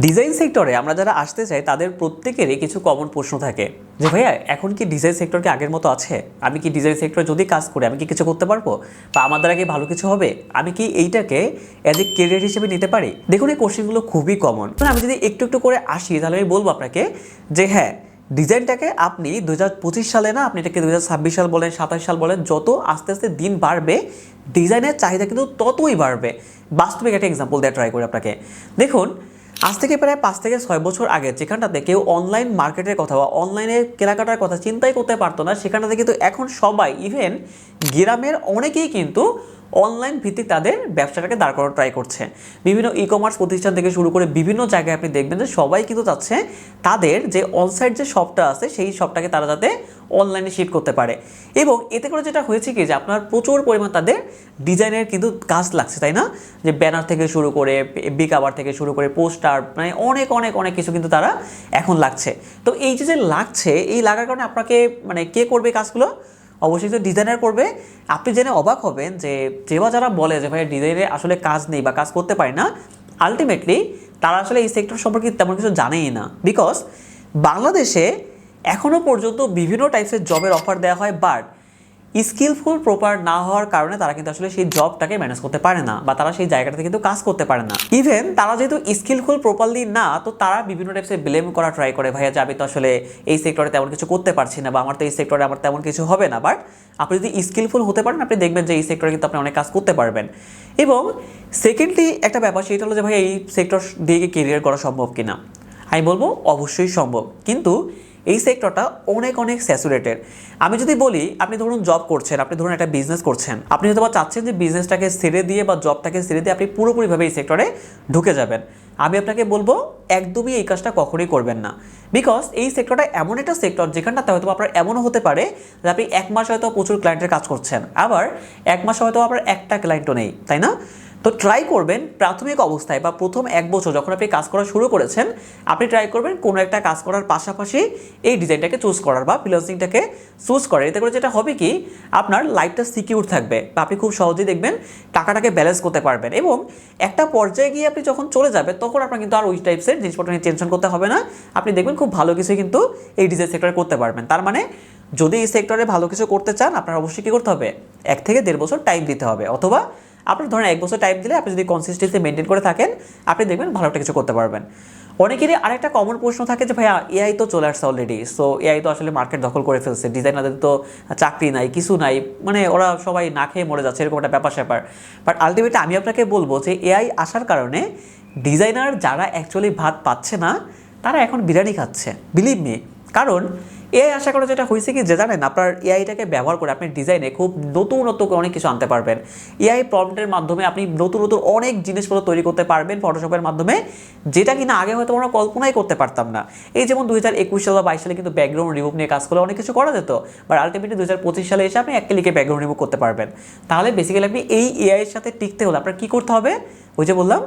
Design সেক্টরে আমরা যারা আসতে চাই, তাদের প্রত্যেকেরই কিছু কমন প্রশ্ন থাকে। যে ভাইয়া, এখন কি ডিজাইন সেক্টর কি আগের মতো আছে? আমি কি ডিজাইন সেক্টরে যদি কাজ করি, আমি কি কিছু করতে পারব? বা আমার দ্বারা কি ভালো কিছু হবে? আমি কি এইটাকে অ্যাজ এ কেরিয়ার হিসেবে নিতে পারি? দেখুন, এই কোশ্চেনগুলো খুবই কমন আমি যদি একটু একটু করে আসি, তাহলে আমি বলব আপনাকে যে হ্যাঁ ডিজাইনটাকে আপনি দু পঁচিশ সালে না, আপনি এটাকে দু হাজার ছাব্বিশ সাল বলেন সাতাশ সাল বলেন, যত আস্তে আস্তে দিন বাড়বে ডিজাইনের চাহিদা কিন্তু ততই বাড়বে। বাস্তবিক একটা এক্সাম্পল দেওয়া ট্রাই করি আপনাকে। দেখুন আজ থেকে প্রায় পাঁচ থেকে ছয় বছর আগে যেখানটাতে কেউ অনলাইন মার্কেটের কথা বা অনলাইনে কেনাকাটার কথা চিন্তাই করতে পারতো না, সেখানটাতে কিন্তু এখন সবাই ইভেন গ্রামের অনেকেই কিন্তু অনলাইন ভিত্তিক তাদের ব্যবসাটাকে দাঁড় করানো ট্রাই করছে। বিভিন্ন ই কমার্স প্রতিষ্ঠান থেকে শুরু করে বিভিন্ন জায়গায় আপনি দেখবেন যে সবাই কিন্তু চাচ্ছে তাদের যে অনসাইট যে শপটা আছে, সেই শপটাকে তারা যাতে অনলাইনে শিফট করতে পারে। এবং এতে করে যেটা হয়েছে কি যে আপনার প্রচুর পরিমাণ তাদের ডিজাইনের কিন্তু কাজ লাগছে, তাই না? যে ব্যানার থেকে শুরু করে বি কাভার থেকে শুরু করে পোস্টার মানে অনেক অনেক অনেক কিছু কিন্তু তারা এখন লাগছে। তো এই যে যে লাগছে, এই লাগার কারণে আপনাকে মানে কে করবে কাজগুলো? অবশ্যই তো ডিজাইনার করবে। আপনি জেনে অবাক হবেন যে যে বা যারা বলে যে ভাই ডিজাইনে আসলে কাজ নেই বা কাজ করতে পারে না আলটিমেটলি তারা আসলে এই সেক্টর সম্পর্কে তেমন কিছু জানেই না। বিকজ বাংলাদেশে এখনও পর্যন্ত বিভিন্ন টাইপসের জবের অফার দেওয়া হয় বাট স্কিলফুল প্রপার না হওয়ার কারণে তারা কিন্তু আসলে সেই জবটাকে ম্যানেজ করতে পারে না বা তারা সেই জায়গাটাতে কিন্তু কাজ করতে পারে না। ইভেন তারা যেহেতু স্কিলফুল প্রপারলি না, তো তারা বিভিন্ন টাইপসের ব্লেম করা ট্রাই করে, ভাইয়া যে আমি তো আসলে এই সেক্টরে তেমন কিছু করতে পারছি না বা আমার তো এই সেক্টরে আমার তেমন কিছু হবে না। বাট আপনি যদি স্কিলফুল হতে পারেন, আপনি দেখবেন যে এই সেক্টরে কিন্তু আপনি অনেক কাজ করতে পারবেন। এবং সেকেন্ডলি একটা ব্যাপার সেটা হলো যে ভাই এই সেক্টর দিয়ে কেরিয়ার করা সম্ভব কিনা? আমি বলব, অবশ্যই সম্ভব। কিন্তু এই সেক্টরটা অনেক অনেক স্যাচুরেটেড আমি যদি বলি, আপনি ধরুন জব করছেন, আপনি ধরুন একটা বিজনেস করছেন, আপনি হয়তো বা চাচ্ছেন যে বিজনেসটাকে ছেড়ে দিয়ে বা জবটাকে ছেড়ে দিয়ে আপনি পুরোপুরিভাবে এই সেক্টরে ঢুকে যাবেন। আমি আপনাকে বলব, একদমই এই কাজটা কখনোই করবেন না। বিকজ এই সেক্টরটা এমন একটা সেক্টর যেখানটাতে হয়তো আপনার এমনও হতে পারে যে আপনি এক মাস হয়তো প্রচুর ক্লায়েন্টের কাজ করছেন। আবার এক মাস হয়তো আপনার একটা ক্লায়েন্টও নেই, তাই না? তো ট্রাই করবেন প্রাথমিক অবস্থায় বা প্রথম এক বছর যখন আপনি কাজ করা শুরু করেছেন, আপনি ট্রাই করবেন কোনো একটা কাজ করার পাশাপাশি এই ডিজাইনটাকে চুজ করার বা ফ্রিলান্সিংটাকে চুজ করার। এতে করে যেটা হবে কি, আপনার লাইফটা সিকিউর থাকবে বা আপনি খুব সহজেই দেখবেন টাকাটাকে ব্যালেন্স করতে পারবেন এবং একটা পর্যায়ে গিয়ে আপনি যখন চলে যাবেন, তখন আপনার কিন্তু আর ওই টাইপসের জিনিসপত্র নিয়ে টেনশন করতে হবে না। আপনি দেখবেন খুব ভালো কিছু কিন্তু এই ডিজাইন সেক্টরে করতে পারবেন। তার মানে যদি এই সেক্টরে ভালো কিছু করতে চান, আপনার অবশ্যই কী করতে হবে? এক থেকে দেড় বছর টাইম দিতে হবে অথবা আপনার ধরেন এক বছর টাইম দিলে আপনি যদি কনসিস্টেন্সি মেনটেন করে থাকেন, আপনি দেখবেন ভালো একটা কিছু করতে পারবেন। অনেকেরই আরেকটা কমন প্রশ্ন থাকে যে, ভাইয়া এআই তো চলে আসছে অলরেডি সো এআই তো আসলে মার্কেট দখল করে ফেলছে ডিজাইনারদের তো চাকরি নাই, কিছু নাই। মানে ওরা সবাই না খেয়ে মরে যাচ্ছে, এরকম একটা ব্যাপার স্যাপার। বাট আলটিমেটলি আমি আপনাকে বলব যে এআই আসার কারণে ডিজাইনার যারা অ্যাকচুয়ালি ভাত পাচ্ছে না, তারা এখন বিরিয়ানি খাচ্ছে। বিলিভ মি কারণ এআই আশা করা যেটা হয়েছে কি, যে জানেন আপনার এআইটাকে ব্যবহার করে আপনি ডিজাইনে খুব নতুন নতুন অনেক কিছু আনতে পারবেন। এআই প্রম্পটের মাধ্যমে আপনি নতুন নতুন অনেক জিনিসপত্র তৈরি করতে পারবেন ফটোশপের মাধ্যমে, যেটা কিনা আগে হয়তো আমরা কল্পনাই করতে পারতাম না। এই যেমন দুই হাজার একুশ সাল বা বাইশ সালে কিন্তু ব্যাকগ্রাউন্ড রিমুভ নিয়ে কাজ করলে অনেক কিছু করা যেত বাট আলটিমেটলি দু হাজার পঁচিশ সালে এসে আপনি এক ক্লিকে ব্যাকগ্রাউন্ড রিমুভ করতে পারবেন। তাহলে বেসিক্যালি আপনি এই এআইয়ের সাথে টিকতে হলে আপনার কী করতে হবে? ওই যে বললাম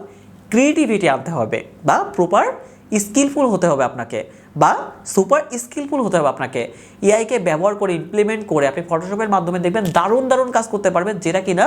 ক্রিয়েটিভিটি আনতে হবে, বা প্রপার স্কিলফুল হতে হবে আপনাকে বা সুপার স্কিলফুল হতে হবে আপনাকে। এআইকে ব্যবহার করে ইমপ্লিমেন্ট করে আপনি ফটোশপের মাধ্যমে দেখবেন দারুণ দারুণ কাজ করতে পারবেন, যেটা কিনা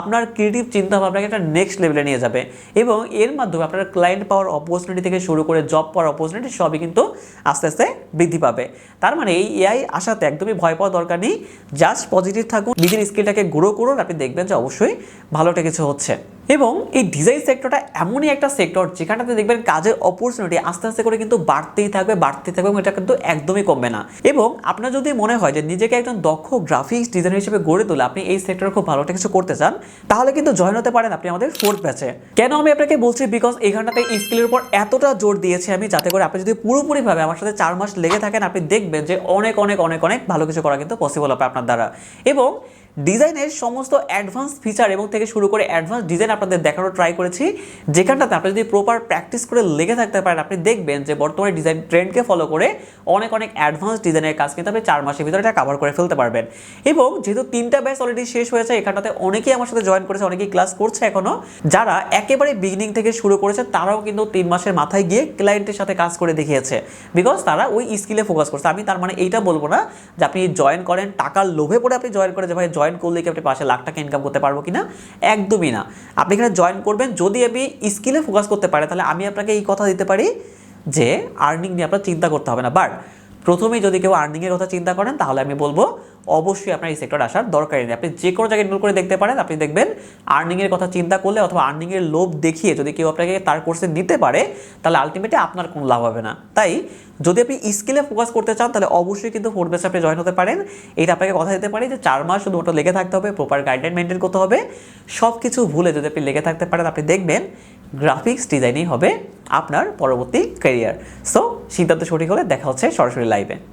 আপনার ক্রিয়েটিভ চিন্তা ভাবনাকে একটা নেক্সট লেভেলে নিয়ে যাবে। এবং এর মাধ্যমে আপনার ক্লায়েন্ট পাওয়ার অপরচুনিটি থেকে শুরু করে জব পাওয়ার অপরচুনিটি সবই কিন্তু আস্তে আস্তে বৃদ্ধি পাবে। তার মানে এই এআই আসাতে একদমই ভয় পাওয়ার দরকার নেই জাস্ট পজিটিভ থাকুন, নিজের স্কিলটাকে গ্রো করুন, আপনি দেখবেন যে অবশ্যই ভালো একটা কিছু হচ্ছে। এবং এই ডিজাইন সেক্টরটা এমনই একটা সেক্টর যেখানটাতে দেখবেন কাজের অপরচুনিটি আস্তে আস্তে করে কিন্তু বাড়তেই থাকবে বাড়তেই থাকবে এবং এটা কিন্তু একদমই কমবে না। এবং আপনার যদি মনে হয় যে নিজেকে একজন দক্ষ গ্রাফিক্স ডিজাইনার হিসেবে গড়ে তোলে, আপনি এই সেক্টরে খুব ভালো একটা কিছু করতে চান, তাহলে কিন্তু জয়েন হতে পারেন আপনি আমাদের ফোর্থ ব্যাচে কেন আমি আপনাকে বলছি? বিকজ এইখানটাতে স্কিলের উপর এতটা জোর দিয়েছি আমি যাতে করে আপনি যদি পুরোপুরিভাবে আমার সাথে চার মাস লেগে থাকেন, আপনি দেখবেন যে অনেক অনেক অনেক অনেক ভালো কিছু করা কিন্তু পসিবল হবে আপনার দ্বারা। এবং ডিজাইনের সমস্ত অ্যাডভান্স ফিচার এবং থেকে শুরু করে অ্যাডভান্স ডিজাইন আপনাদের দেখানোর ট্রাই করেছি। যেখানটাতে আপনি যদি প্রপার প্র্যাকটিস করে লেগে থাকতে পারেন, আপনি দেখবেন যে বর্তমানে ডিজাইন ট্রেন্ডকে ফলো করে অনেক অনেক অ্যাডভান্স ডিজাইনের কাজ কিন্তু আপনি চার মাসের ভিতরে এটা কাভার করে ফেলতে পারবেন। এবং যেহেতু তিনটা ব্যাচ অলরেডি শেষ হয়েছে, এখানটাতে অনেকেই আমার সাথে জয়েন করেছে, অনেকেই ক্লাস করছে এখনও যারা একেবারে বিগিনিং থেকে শুরু করেছে, তারাও কিন্তু তিন মাসের মাথায় গিয়ে ক্লায়েন্টের সাথে কাজ করে দেখিয়েছে। বিকজ তারা ওই স্কিলে ফোকাস করছে। আমি তার মানে এইটা বলব না যে আপনি জয়েন করেন, টাকার লোভে পড়ে আপনি জয়েন করে যে, ভাই জয়েন করলে কি আপনি পাশে লাখ টাকা ইনকাম করতে পারব কি না একদমই না। আপনি এখানে জয়েন করবেন, যদি আপনি স্কিলে ফোকাস করতে পারেন, তাহলে আমি আপনাকে এই কথা দিতে পারি যে আর্নিং নিয়ে আপনার চিন্তা করতে হবে না। বাট প্রথমেই যদি কেউ আর্নিংয়ের কথা চিন্তা করেন, তাহলে আমি বলব অবশ্যই আপনার এই সেক্টর আসার দরকারই নেই। আপনি যে কোনো জায়গায় করে দেখতে পারেন। আপনি দেখবেন আর্নিংয়ের কথা চিন্তা করলে অথবা আর্নিংয়ের লোভ দেখিয়ে যদি কেউ আপনাকে তার কোর্সে নিতে পারে, তাহলে আলটিমেটলি আপনার কোনো লাভ হবে না। তাই যদি আপনি স্কিলে ফোকাস করতে চান, তাহলে অবশ্যই কিন্তু ফোর বেসে আপনি জয়েন হতে পারেন। এটা আপনাকে কথা দিতে পারি যে চার মাস শুধুমাত্র লেগে থাকতে হবে প্রপার গাইডলাইন মেনটেন করতে হবে। সব কিছু ভুলে যদি আপনি লেগে থাকতে পারেন, আপনি দেখবেন গ্রাফিক্স ডিজাইনই হবে আপনার পরবর্তী ক্যারিয়ার সো সিদ্ধান্ত সঠিক হলে দেখা হচ্ছে সরাসরি লাইভে